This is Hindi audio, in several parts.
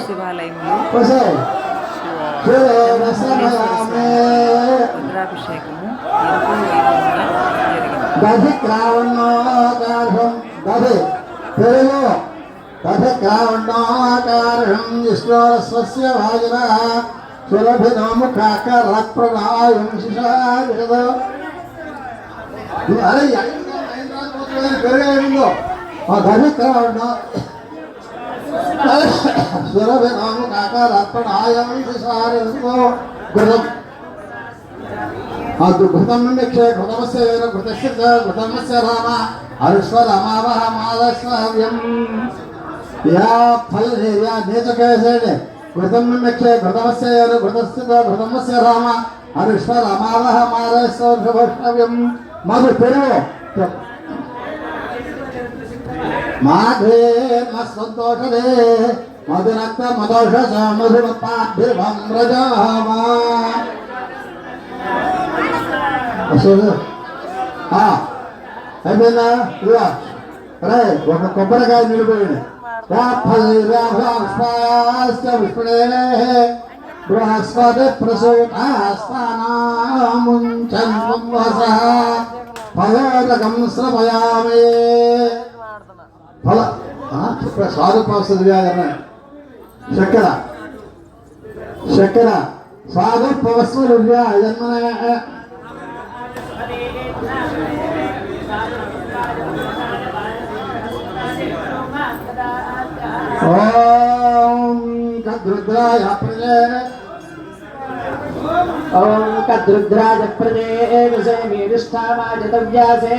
శివాలయంలో హుసే శివసమయామే రుద్రాభిషేకము ఎంతో వైభవంగా జరిగింది దధి క్రావణోకారం దధి పెరుగు దధి క్రావణోకారం విష్ణోరస్వస్య వాయున సులభినో ముఖాకరప్రదాయం శిషాజగదో అరే పెరిగాయో ఆ ధరిత్రాణ సురభిరాము కాకారర్పణ ఆయాసారో ఘృతం ఆ దుర్ఘృతం నుండి ఘృతమస్య వేర ఘృతస్య ఘృతమస్య రామ. అరుష్వ రమావహ మాదశ్రవ్యం. యా ఫల యా నేతకేసేనే ఘృతం నుండి ఘృతమస్య వేర ఘృతస్య ఘృతమస్య రామ. అరుష్వ రమావహ మాదశ్రవ్యం పెరుగు మాధే మ సంతోషదే మధునక్త మదోష సామధుమపాద్భిభమ్రజామా అయిపోయిందా? ఇలా రే ఒక కొబ్బరికాయ నిలిపోయింది. బృహస్పతి ప్రసూతాస్థానాముంచం వస ఫలోదకం శ్రమయామే ಫಲ ಸಾಧುಪಾವಸದ್ಯಾಗರ ಶಕರ ಶಕರ ಸಾಧುಪವಸ್ವರ್ಯ ಜನ್ಮನಯ ಓಂ ಕದ್ರುದ್ರಾಯ ಪ್ರಜೆ ಓಂ ಕದ್ರುದ್ರಾಯ ಪ್ರಜೆ ವಿಷಯ ಮೇ ವಿಷ್ಠಾವಾಜತವ್ಯಾಸೇ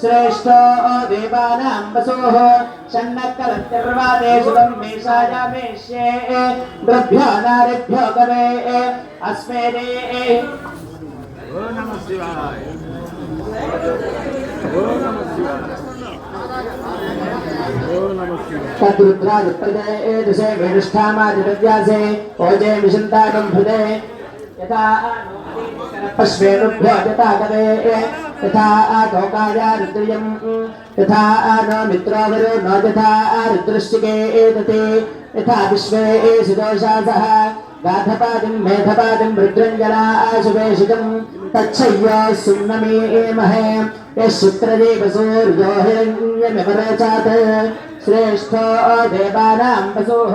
श्रेष्ठो देवानां वसोः षण्णकलत्यर्वादे शुभं मेषायामेष्ये गृभ्यो नारिभ्यो गवे अस्मे दे तद्रुद्राज प्रदे दिशे वेणुष्ठामादिव्यासे ओजे विशन्ताकं हृदे यथा पश्वेणुभ्यो यथा गवे यथा टोकाया रुद्रियं यथा न मित्रो न यथा रुद्रश्चिके एतते यथा विश्वे सुदोषासः गाधपादिं मेधपादिं रुद्रञ्जला आशुवेशिकं तच्छय्या सुम्नमेमहे। यशुत्रदेवसूर्यो हिरण्यमिवरचात् श्रेष्ठो देवानां वसुः।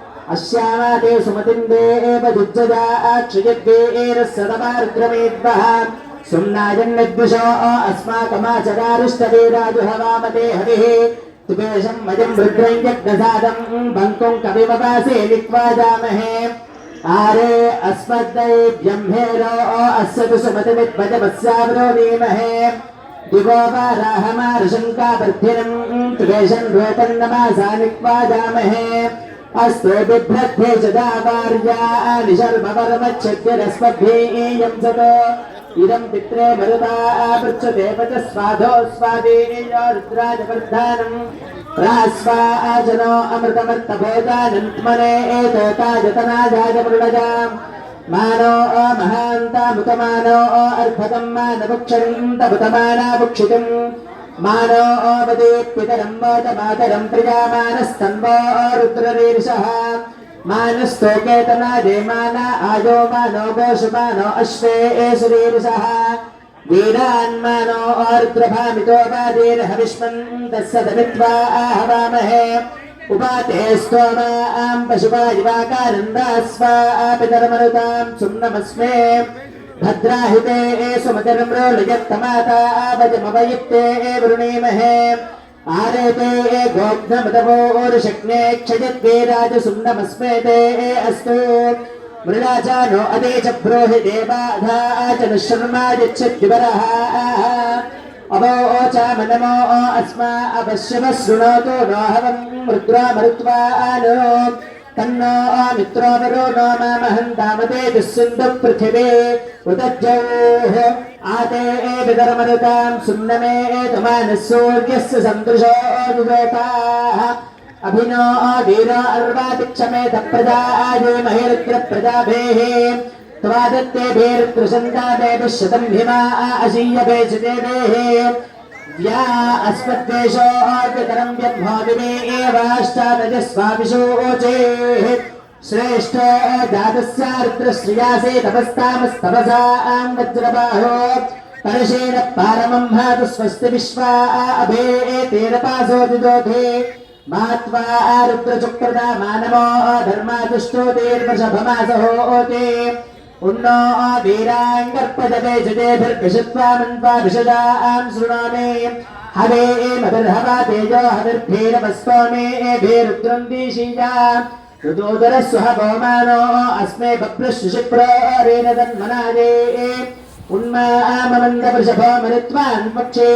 अस्यामाते सुमतिन्दे एव जुज्जजा क्षयद्वेरस्सदमारुद्रमेद्वः सुम्नाजन्नद्विषो अस्माकमाचकारिष्टवीराजुहवामते हरिः तुपेशं मजं रुद्रं यज्ञसादं बङ्कुं कविमवासे लिक्वा जामहे। आरे अस्मद्दैव्यं हेरो अस्य तु सुमतिमिद्वजवस्यावरोमीमहे दिवो वा राहमार्शङ्कावर्धिनं तुपेशं रोपन्नमासा लिक्वा जामहे। अस्तु बिभ्रद्भे सदा वार्या निशर्मपरमच्छद्यरस्मद्भेयं सतो इदं पित्रे मरुता पृच्छते पच स्वाधो स्वादेयो रुद्राजवर्धानम् प्रास्वाजनो अमृतमर्तभोजानन्त्मने एतोताजतनाजाज मृडजाम् मानो महान्तामुतमानो अर्भकं मानभुक्षन्तमुतमानाभुक्षितम् मानो वदे पितरं मोद मातरं प्रियामानस्तन्वो रुद्ररीर्षः मानस्तोकेतना देमाना आयो मानो गोषुमानो अश्वे एषुरीर्षः वीरान्मानो रुद्रभामितो वादेर्हविष्मन्तः सदमित्वा आहवामहे उपाते स्तोमां पशुपा युवाकारन्दास्वा पितरमरुतां सुम्नमस्मे भद्राहिते सुमतिर्मृळयत्तमाता आवजमवयुक्ते वृणीमहे आरेते गोग्धमतवोरुशक्ने क्षयद्वीराजसुम्नमस्मे ते अस्तु। मृळा च नो अदे च ब्रोहि देवाधा च न शर्मा यच्छद्विवरः अवोचामनमो अस्मा अवश्यव शृणोतु नो हवं रुद्रा मरुत्वा नो तन्नो मित्रो वरो नो मामहन्तामते दुःसिन्धु पृथिवी उदज्जौः आते विदर्मरुतां सुम्नमे तुमानः सूर्यस्य सन्दृशो दुदोताः अभिनो वीर अर्वातिक्षमेत प्रजा आए महिरुद्र प्रजाभेः त्वादत्तेभिरुद्रसन्तादेभिः शतं हिमा अशीयभे देवेः या अस्मद्देशो आद्यतरं व्यद्भाविने एवाष्टादजस्वाभिषोचेः श्रेष्ठ जातस्यारुद्रश्रियासे तपस्तामस्तपसां वज्रबाहो परशेन पारमं भातु स्वस्ति विश्वा अभे तेन पासोदिदोधे मात्वा रुद्रचुक्रता मानवो धर्मादुष्टोतेर्वशभमासहोते उन्नो वीराङ्गर्पजते जतेभिर्विशत्वा मन्त्वा विशदां शृणोमे हवे मभिर्हवा तेजो हविर्भेरवस्वामे एभिरुद्रं दिशीया ऋतोदरस्वः भवमानो अस्मे बभ्रशिशिप्रेण तन्मनादे। उन्मामन्दवृषभो मरुत्वान् पक्षे